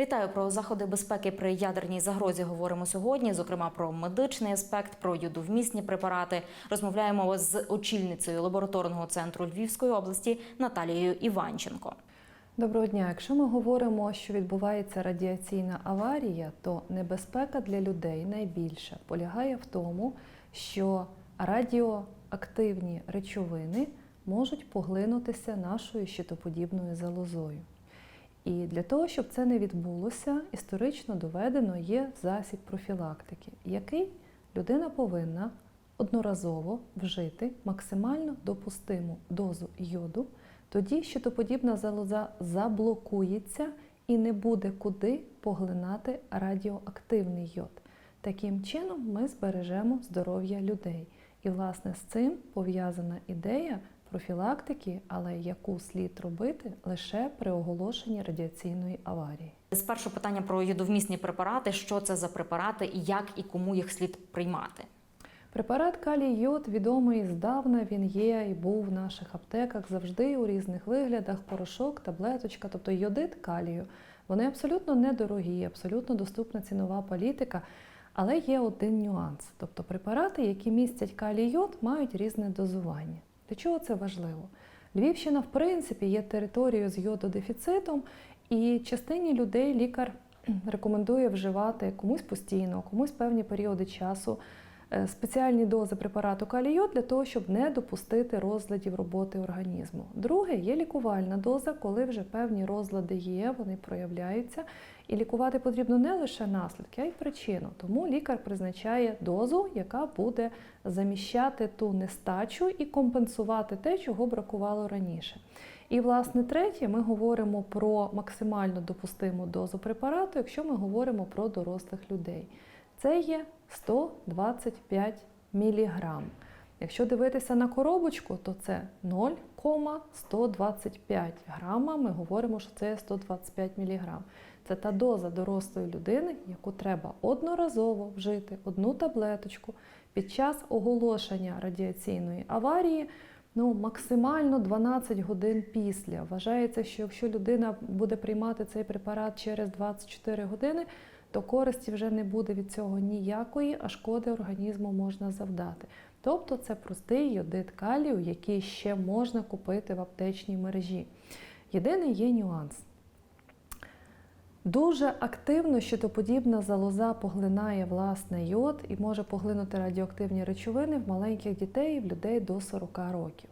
Вітаю про заходи безпеки при ядерній загрозі. Говоримо сьогодні, зокрема про медичний аспект, про йодовмісні препарати. Розмовляємо з очільницею лабораторного центру Львівської області Наталією Іванченко. Доброго дня. Якщо ми говоримо, що відбувається радіаційна аварія, то небезпека для людей найбільша полягає в тому, що радіоактивні речовини можуть поглинутися нашою щитоподібною залозою. І для того, щоб це не відбулося, історично доведено є засіб профілактики, який людина повинна одноразово вжити максимально допустиму дозу йоду, тоді щитоподібна залоза заблокується і не буде куди поглинати радіоактивний йод. Таким чином ми збережемо здоров'я людей. І, власне, з цим пов'язана ідея профілактики, але яку слід робити лише при оголошенні радіаційної аварії. Спершу питання про йодовмісні препарати. Що це за препарати і як і кому їх слід приймати? Препарат калій йод відомий здавна. Він є і був в наших аптеках завжди у різних виглядах: порошок, таблеточка, тобто йодит калію. Вони абсолютно недорогі, абсолютно доступна цінова політика. Але є один нюанс. Тобто препарати, які містять калій йод, мають різне дозування. Для чого це важливо? Львівщина, в принципі, є територією з йододефіцитом, і частині людей лікар рекомендує вживати комусь постійно, комусь певні періоди часу спеціальні дози препарату калій-йод для того, щоб не допустити розладів роботи організму. Друге є лікувальна доза, коли вже певні розлади є, вони проявляються. І лікувати потрібно не лише наслідки, а й причину. Тому лікар призначає дозу, яка буде заміщати ту нестачу і компенсувати те, чого бракувало раніше. І, власне, третє, ми говоримо про максимально допустиму дозу препарату, якщо ми говоримо про дорослих людей. Це є 125 мг. Якщо дивитися на коробочку, то це 0,125 грама. Ми говоримо, що це 125 мг. Це та доза дорослої людини, яку треба одноразово вжити одну таблеточку під час оголошення радіаційної аварії. Ну, максимально 12 годин після. Вважається, що якщо людина буде приймати цей препарат через 24 години, то користі вже не буде від цього ніякої, а шкоди організму можна завдати. Тобто це простий йодит калію, який ще можна купити в аптечній мережі. Єдиний є нюанс. Дуже активно щитоподібна залоза поглинає власне йод і може поглинути радіоактивні речовини в маленьких дітей і в людей до 40 років.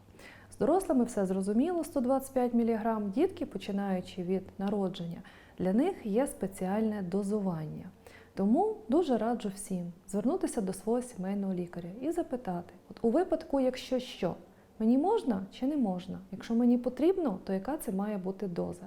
З дорослими все зрозуміло, 125 мг, дітки, починаючи від народження, для них є спеціальне дозування. Тому дуже раджу всім звернутися до свого сімейного лікаря і запитати: от у випадку, якщо що, мені можна чи не можна? Якщо мені потрібно, то яка це має бути доза?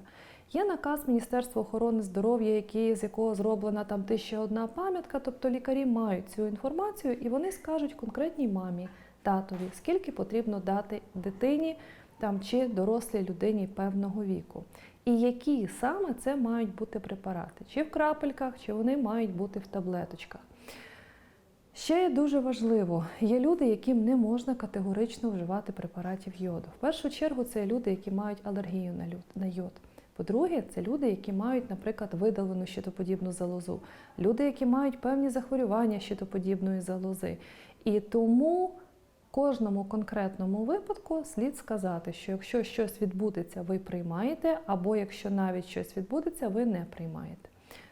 Є наказ Міністерства охорони здоров'я, який, з якого зроблена там тисяча одна пам'ятка, тобто лікарі мають цю інформацію і вони скажуть конкретній мамі, татові, скільки потрібно дати дитині там, чи дорослій людині певного віку. І які саме це мають бути препарати, чи в крапельках, чи вони мають бути в таблеточках. Ще дуже важливо, є люди, яким не можна категорично вживати препаратів йоду. В першу чергу це люди, які мають алергію на йод. По-друге, це люди, які мають, наприклад, видалену щитоподібну залозу, люди, які мають певні захворювання щитоподібної залози. І тому кожному конкретному випадку слід сказати, що якщо щось відбудеться, ви приймаєте, або якщо навіть щось відбудеться, ви не приймаєте.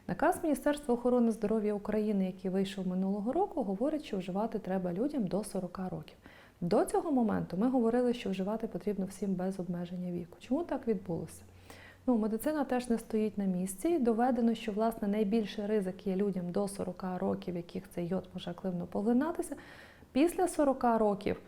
Наказ Міністерства охорони здоров'я України, який вийшов минулого року, говорить, що вживати треба людям до 40 років. До цього моменту ми говорили, що вживати потрібно всім без обмеження віку. Чому так відбулося? Ну, медицина теж не стоїть на місці. Доведено, що власне найбільший ризик є людям до 40 років, яких цей йод може активно поглинатися. Після 40 років,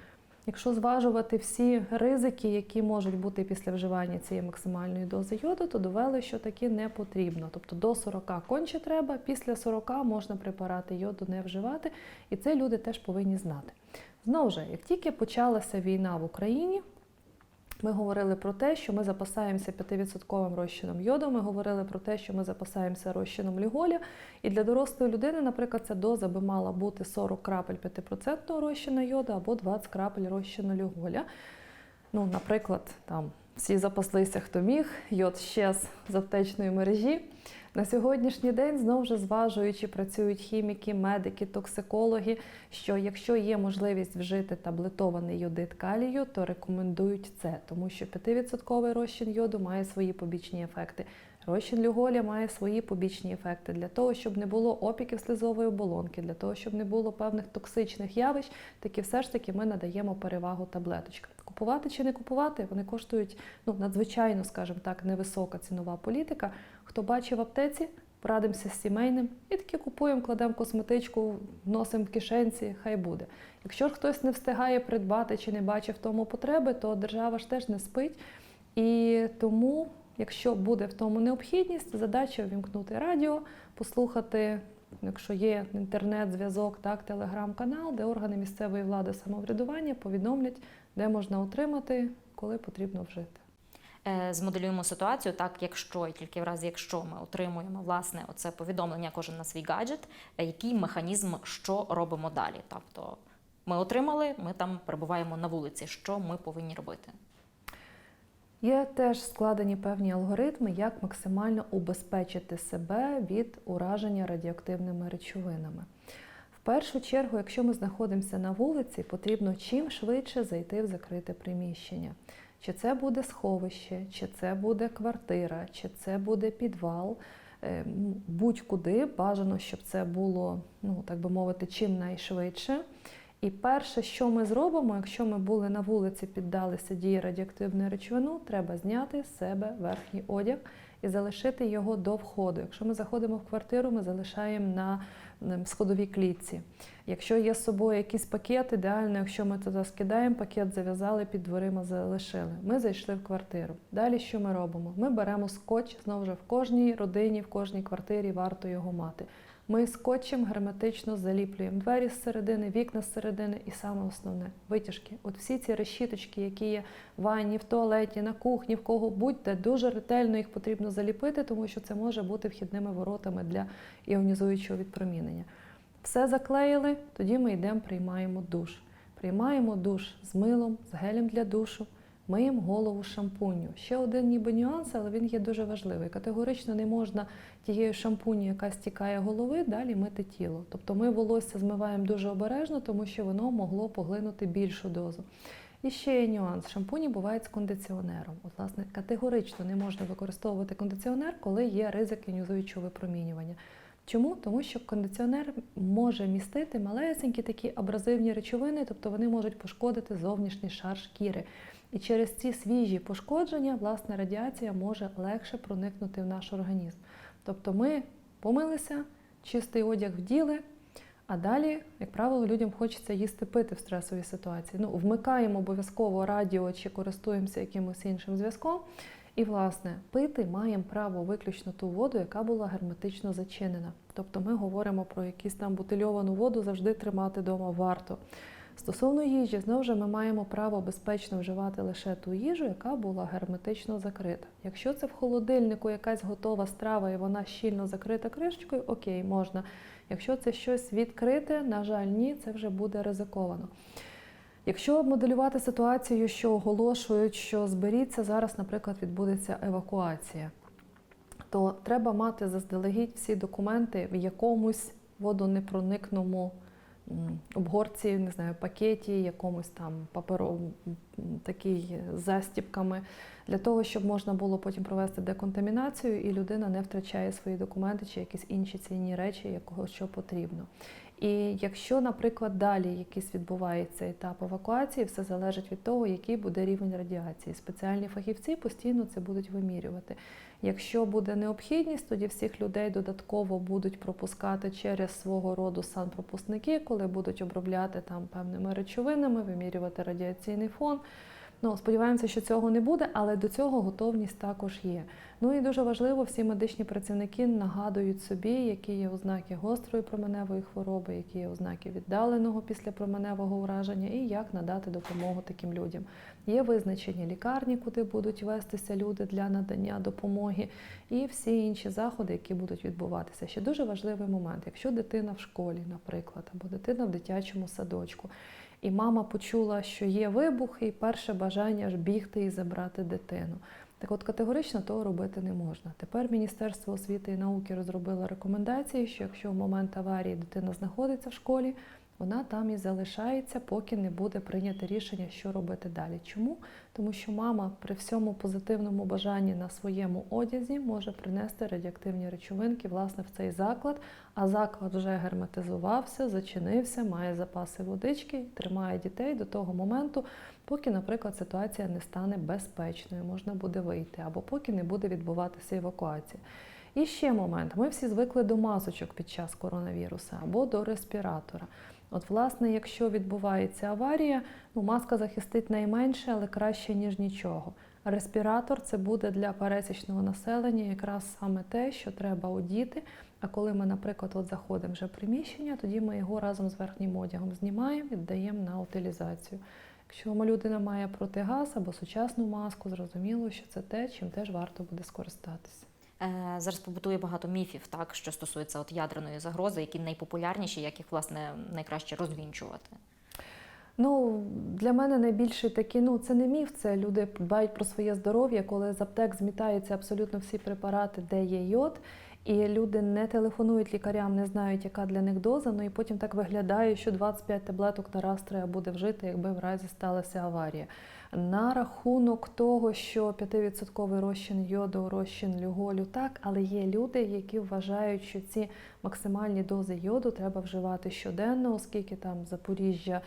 якщо зважувати всі ризики, які можуть бути після вживання цієї максимальної дози йоду, то довели, що таки не потрібно. Тобто до 40 конче треба, після 40 можна препарати йоду не вживати, і це люди теж повинні знати. Знову ж, як тільки почалася війна в Україні, ми говорили про те, що ми запасаємося 5% розчином йоду, ми говорили про те, що ми запасаємося розчином ліголя. І для дорослої людини, наприклад, ця доза би мала бути 40 крапель 5% розчину йоду або 20 крапель розчину ліголя. Ну, наприклад, там всі запаслися, хто міг. Йод щез з аптечної мережі. На сьогоднішній день знову ж зважуючи, працюють хіміки, медики, токсикологи. Що якщо є можливість вжити таблетований йодит калію, то рекомендують це, тому що 5% розчин йоду має свої побічні ефекти. Розчин люголя має свої побічні ефекти для того, щоб не було опіків слизової оболонки, для того, щоб не було певних токсичних явищ, таки все ж таки ми надаємо перевагу таблеточкам. Купувати чи не купувати, вони коштують ну, надзвичайно, скажімо так, невисока цінова політика. Хто бачив в аптеці, порадимося з сімейним і таки купуємо, кладемо косметичку, носимо в кишенці, хай буде. Якщо ж хтось не встигає придбати чи не бачив тому потреби, то держава ж теж не спить. І тому, якщо буде в тому необхідність, задача вімкнути радіо, послухати, якщо є інтернет-зв'язок, так, телеграм-канал, де органи місцевої влади самоврядування повідомлять, де можна отримати, коли потрібно вжити. Е, Змоделюємо ситуацію так, якщо і тільки в разі, якщо ми отримуємо власне оце повідомлення кожен на свій гаджет, е, який механізм, що робимо далі. Тобто ми отримали, ми там перебуваємо на вулиці. Що ми повинні робити? Є теж складені певні алгоритми, як максимально убезпечити себе від ураження радіоактивними речовинами. В першу чергу, якщо ми знаходимося на вулиці, потрібно чим швидше зайти в закрите приміщення. Чи це буде сховище, чи це буде квартира, чи це буде підвал. Е, Будь-куди бажано, щоб це було, ну так би мовити, чим найшвидше. І перше, що ми зробимо, якщо ми були на вулиці, піддалися дії радіоактивної речовини, треба зняти з себе верхній одяг і залишити його до входу. Якщо ми заходимо в квартиру, ми залишаємо на сходовій клітці. Якщо є з собою якийсь пакет, ідеально, якщо ми туди скидаємо, пакет зав'язали, під дверима залишили. Ми зайшли в квартиру. Далі що ми робимо? Ми беремо скотч, знову ж в кожній родині, в кожній квартирі варто його мати. Ми скотчем герметично заліплюємо двері зсередини, вікна зсередини і саме основне витяжки. От всі ці решіточки, які є в ванні, в туалеті, на кухні, в кого будь-де, дуже ретельно їх потрібно заліпити, тому що це може бути вхідними воротами для іонізуючого відпромінення. Все заклеїли, тоді ми йдемо, приймаємо душ. Приймаємо душ з милом, з гелем для душу, миємо голову шампунью. Ще один ніби нюанс, але він є дуже важливий. Категорично не можна тією шампуню, яка стікає голови, далі мити тіло. Тобто ми волосся змиваємо дуже обережно, тому що воно могло поглинути більшу дозу. І ще є нюанс. Шампуні бувають з кондиціонером. От, власне, категорично не можна використовувати кондиціонер, коли є ризик іонізуючого випромінювання. Чому? Тому що кондиціонер може містити малесенькі такі абразивні речовини, тобто вони можуть пошкодити зовнішній шар шкіри. І через ці свіжі пошкодження, власне, радіація може легше проникнути в наш організм. Тобто ми помилися, чистий одяг вділи, а далі, як правило, людям хочеться їсти пити в стресовій ситуації. Ну, вмикаємо обов'язково радіо чи користуємося якимось іншим зв'язком. І, власне, пити маємо право виключно ту воду, яка була герметично зачинена. Тобто ми говоримо про якусь там бутильовану воду завжди тримати вдома варто. Стосовно їжі, знову ж ми маємо право безпечно вживати лише ту їжу, яка була герметично закрита. Якщо це в холодильнику якась готова страва і вона щільно закрита кришечкою, окей, можна. Якщо це щось відкрите, на жаль, ні, це вже буде ризиковано. Якщо моделювати ситуацію, що оголошують, що зберіться, зараз, наприклад, відбудеться евакуація, то треба мати заздалегідь всі документи в якомусь водонепроникному обгорці, не знаю, пакеті, якомусь там паперовому такий з застіпками, для того, щоб можна було потім провести деконтамінацію, і людина не втрачає свої документи чи якісь інші цінні речі, якого що потрібно. І якщо, наприклад, далі якийсь відбувається етап евакуації, все залежить від того, який буде рівень радіації. Спеціальні фахівці постійно це будуть вимірювати. Якщо буде необхідність, тоді всіх людей додатково будуть пропускати через свого роду санпропускники, коли будуть обробляти там певними речовинами, вимірювати радіаційний фон. Ну, сподіваємося, що цього не буде, але до цього готовність також є. Ну і дуже важливо, всі медичні працівники нагадують собі, які є ознаки гострої променевої хвороби, які є ознаки віддаленого після променевого ураження, і як надати допомогу таким людям. Є визначені лікарні, куди будуть вестися люди для надання допомоги, і всі інші заходи, які будуть відбуватися. Ще дуже важливий момент, якщо дитина в школі, наприклад, або дитина в дитячому садочку. І мама почула, що є вибух, і перше бажання ж бігти і забрати дитину. Так от категорично того робити не можна. Тепер Міністерство освіти і науки розробило рекомендації, що якщо в момент аварії дитина знаходиться в школі, вона там і залишається, поки не буде прийнято рішення, що робити далі. Чому? Тому що мама при всьому позитивному бажанні на своєму одязі може принести радіоактивні речовинки власне в цей заклад, а заклад вже герметизувався, зачинився, має запаси водички, тримає дітей до того моменту, поки, наприклад, ситуація не стане безпечною, можна буде вийти, або поки не буде відбуватися евакуація. І ще момент: ми всі звикли до масочок під час коронавіруса або до респіратора. От, власне, якщо відбувається аварія, ну маска захистить найменше, але краще ніж нічого. Респіратор це буде для пересічного населення якраз саме те, що треба одіти. А коли ми, наприклад, от заходимо вже в приміщення, тоді ми його разом з верхнім одягом знімаємо і віддаємо на утилізацію. Якщо людина має протигаз або сучасну маску, зрозуміло, що це те, чим теж варто буде скористатися. Е, Зараз побутує багато міфів, так що стосується от ядерної загрози, які найпопулярніші, як їх власне найкраще розвінчувати. Ну, для мене найбільший такий, ну це не міф, це люди дбають про своє здоров'я, коли з аптек змітаються абсолютно всі препарати, де є йод, і люди не телефонують лікарям, не знають, яка для них доза. Ну і потім так виглядає, що 25 таблеток на раз треба буде вжити, якби в разі сталася аварія. На рахунок того, що 5% розчин йоду, розчин люголю, так, але є люди, які вважають, що ці максимальні дози йоду треба вживати щоденно, оскільки там Запоріжжя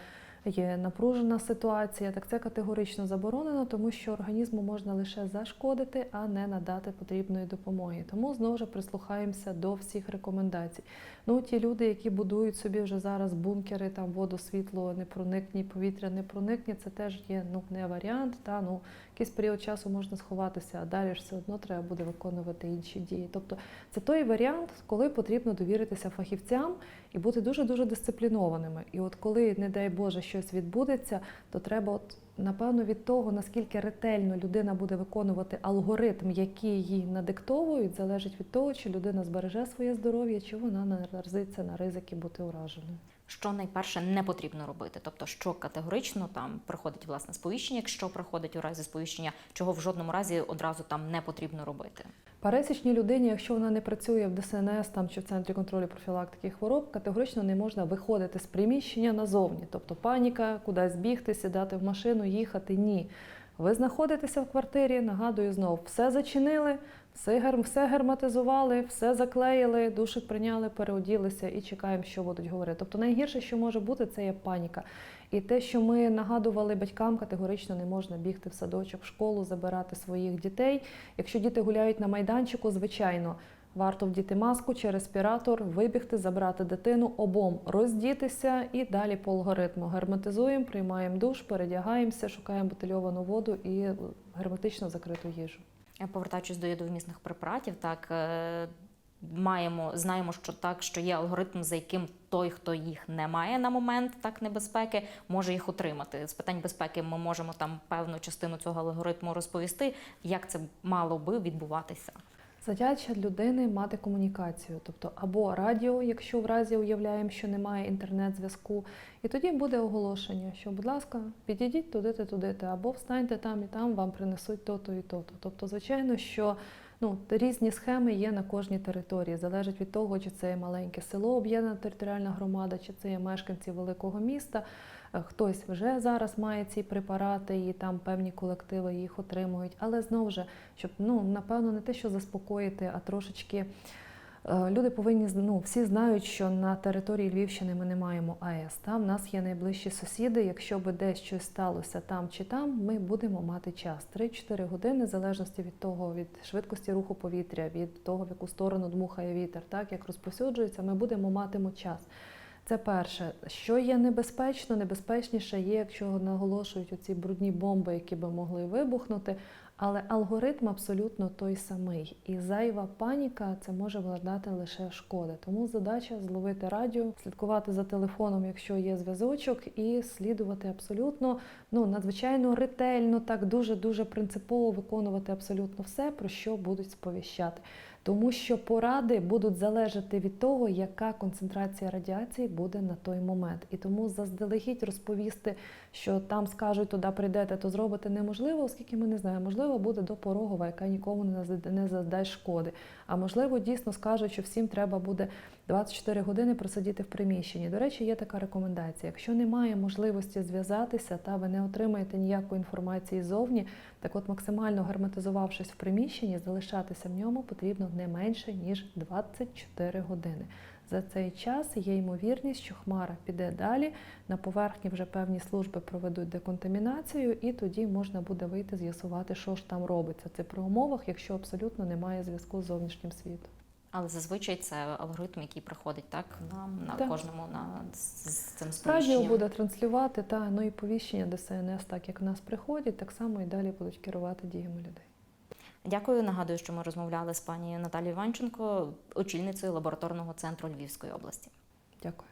є напружена ситуація, так це категорично заборонено, тому що організму можна лише зашкодити, а не надати потрібної допомоги. Тому знову ж прислухаємося до всіх рекомендацій. Ну, ті люди, які будують собі вже зараз бункери, там воду, світло не проникні, повітря не проникне, це теж є ну не варіант. Та ну якийсь період часу можна сховатися, а далі ж все одно треба буде виконувати інші дії. Тобто це той варіант, коли потрібно довіритися фахівцям і бути дуже дуже дисциплінованими. І от коли, не дай Боже, щось відбудеться, то треба, от напевно, від того, наскільки ретельно людина буде виконувати алгоритм, який їй надиктовують, залежить від того, чи людина збереже своє здоров'я, чи вона наразиться на ризики бути ураженою. Що найперше не потрібно робити, тобто що категорично там приходить власне сповіщення, якщо приходить у разі сповіщення, чого в жодному разі одразу там не потрібно робити. Пересічній людині, якщо вона не працює в ДСНС там чи в центрі контролю профілактики хвороб, категорично не можна виходити з приміщення назовні. Тобто паніка, кудись бігти, сідати в машину, їхати. Ні. Ви знаходитеся в квартирі, нагадую знову, все зачинили, все, все герметизували, все заклеїли, душик прийняли, переоділися і чекаємо, що будуть говорити. Тобто найгірше, що може бути, це є паніка. І те, що ми нагадували батькам, категорично не можна бігти в садочок, в школу, забирати своїх дітей. Якщо діти гуляють на майданчику, звичайно, варто вдіти маску чи респіратор, вибігти, забрати дитину, обом роздітися і далі по алгоритму. Герметизуємо, приймаємо душ, передягаємося, шукаємо бутильовану воду і герметично закриту їжу. Е, Повертаючись до ядовмісних препаратів, так е, маємо знаємо, що так, що є алгоритм, за яким той, хто їх не має на момент так небезпеки, може їх отримати. З питань безпеки ми можемо там певну частину цього алгоритму розповісти, як це мало би відбуватися. Задача людини мати комунікацію, тобто або радіо, якщо в разі уявляємо, що немає інтернет-зв'язку, і тоді буде оголошення, що, будь ласка, підійдіть туди-то, туди-то, або встаньте там і там, вам принесуть то-то і то-то. Тобто, звичайно, що ну, різні схеми є на кожній території. Залежить від того, чи це є маленьке село, об'єднана територіальна громада, чи це є мешканці великого міста. Е, Хтось вже зараз має ці препарати, і там певні колективи їх отримують. Але знову ж, щоб ну напевно не те, що заспокоїти, а трошечки е, люди повинні ну, всі знають, що на території Львівщини ми не маємо АЕС. Там в нас є найближчі сусіди. Якщо би десь щось сталося там чи там, ми будемо мати час 3-4 години, в залежності від того, від швидкості руху повітря, від того, в яку сторону дмухає вітер, так як розповсюджується, ми будемо матиму час. Це перше, що є небезпечно, небезпечніше є, якщо наголошують оці брудні бомби, які би могли вибухнути. Але алгоритм абсолютно той самий. І зайва паніка це може владнати лише шкоди. Тому задача зловити радіо, слідкувати за телефоном, якщо є зв'язочок, і слідувати абсолютно ну надзвичайно ретельно, так дуже дуже принципово виконувати абсолютно все, про що будуть сповіщати. Тому що поради будуть залежати від того, яка концентрація радіації буде на той момент. І тому заздалегідь розповісти, що там скажуть, туди прийдете, то зробити неможливо, оскільки ми не знаємо. Можливо, буде допорогова, яка нікому не задасть шкоди. А можливо, дійсно скажуть, що всім треба буде 24 години просидіти в приміщенні. До речі, є така рекомендація. Якщо немає можливості зв'язатися та ви не отримаєте ніякої інформації ззовні, так от максимально герметизувавшись в приміщенні, залишатися в ньому потрібно не менше ніж 24 години. За цей час є ймовірність, що хмара піде далі. На поверхні вже певні служби проведуть деконтамінацію, і тоді можна буде вийти з'ясувати, що ж там робиться. Це при умовах, якщо абсолютно немає зв'язку з зовнішнім світом. Але зазвичай це алгоритм, який приходить так нам на Так. кожному на з, з цим справді буде транслювати та ну і повіщення ДСНС, так як в нас приходять, так само і далі будуть керувати діями людей. Дякую. Нагадую, що ми розмовляли з пані Наталією Іванченко, очільницею лабораторного центру Львівської області. Дякую.